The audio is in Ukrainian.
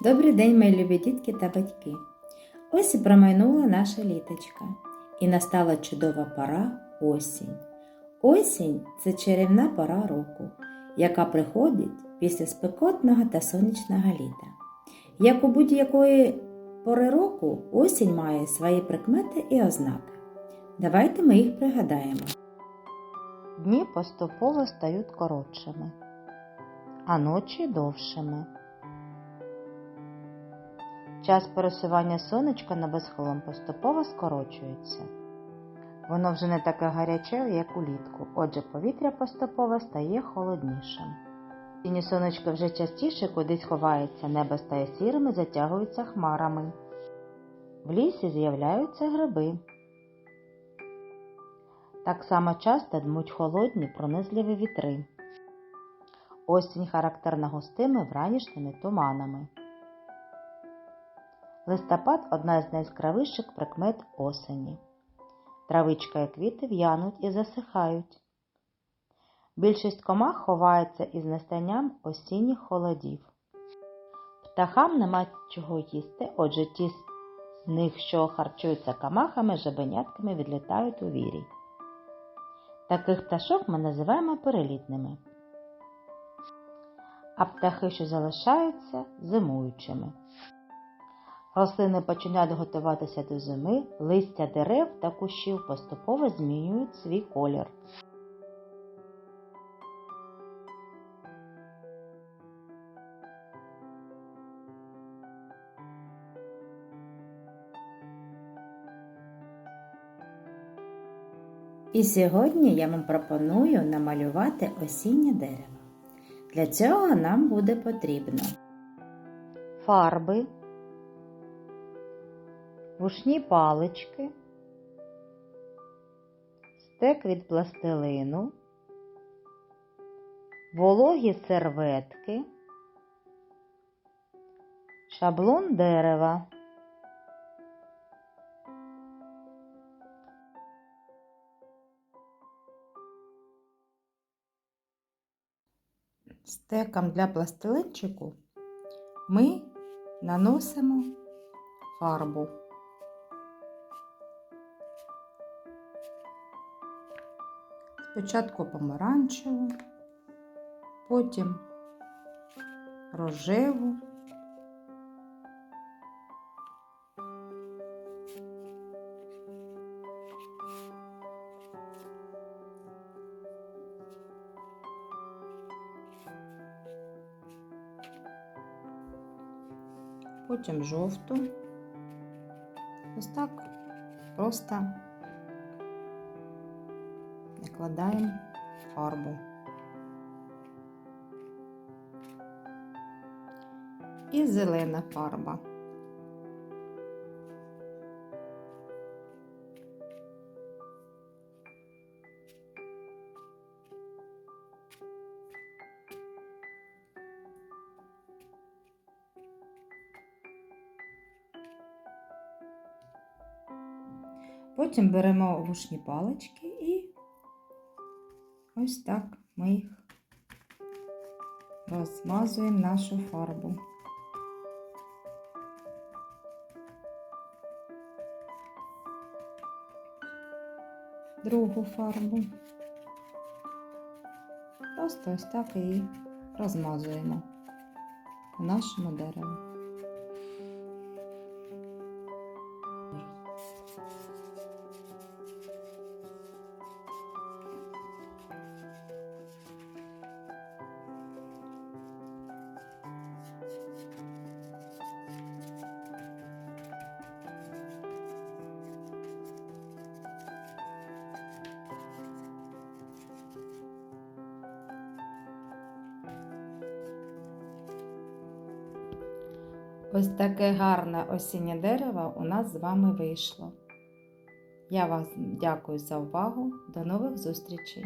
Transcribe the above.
Добрий день, мої любі дітки та батьки. Ось і промайнула наша літочка, і настала чудова пора осінь. Осінь це чарівна пора року, яка приходить після спекотного та сонячного літа. Як у будь-якої пори року, осінь має свої прикмети і ознаки. Давайте ми їх пригадаємо. Дні поступово стають коротшими, а ночі довшими. Час пересування сонечка на безхолом поступово скорочується. Воно вже не таке гаряче, як улітку, отже повітря поступово стає холоднішим. Тіні сонечка вже частіше кудись ховається, небо стає сірим і затягується хмарами. В лісі з'являються гриби. Так само часто дмуть холодні пронизливі вітри. Осінь характерна густими вранішніми туманами. Листопад одна з найяскравіших прикмет осені. Травичка і квіти в'януть і засихають. Більшість комах ховається із настанням осінніх холодів. Птахам нема чого їсти, отже ті з них, що харчуються камахами, жабенятками, відлітають у вірій. Таких пташок ми називаємо перелітними, а птахи, що залишаються, зимуючими. Рослини починають готуватися до зими, листя дерев та кущів поступово змінюють свій колір. І сьогодні я вам пропоную намалювати осіннє дерево. Для цього нам буде потрібно Фарби, вушні палички, стек від пластилину, вологі серветки, шаблон дерева. стеком для пластилинчику ми наносимо фарбу. Спочатку помаранчеву, потім рожеву, потім жовту. Ось так просто накладаємо фарбу. І зелена фарба. Потім беремо вушні палички і ось так ми їх розмазуємо нашу фарбу. Другу фарбу. Просто ось так її розмазуємо по нашому дереву. Ось таке гарне осіннє дерево у нас з вами вийшло. Я вам дякую за увагу. До нових зустрічей!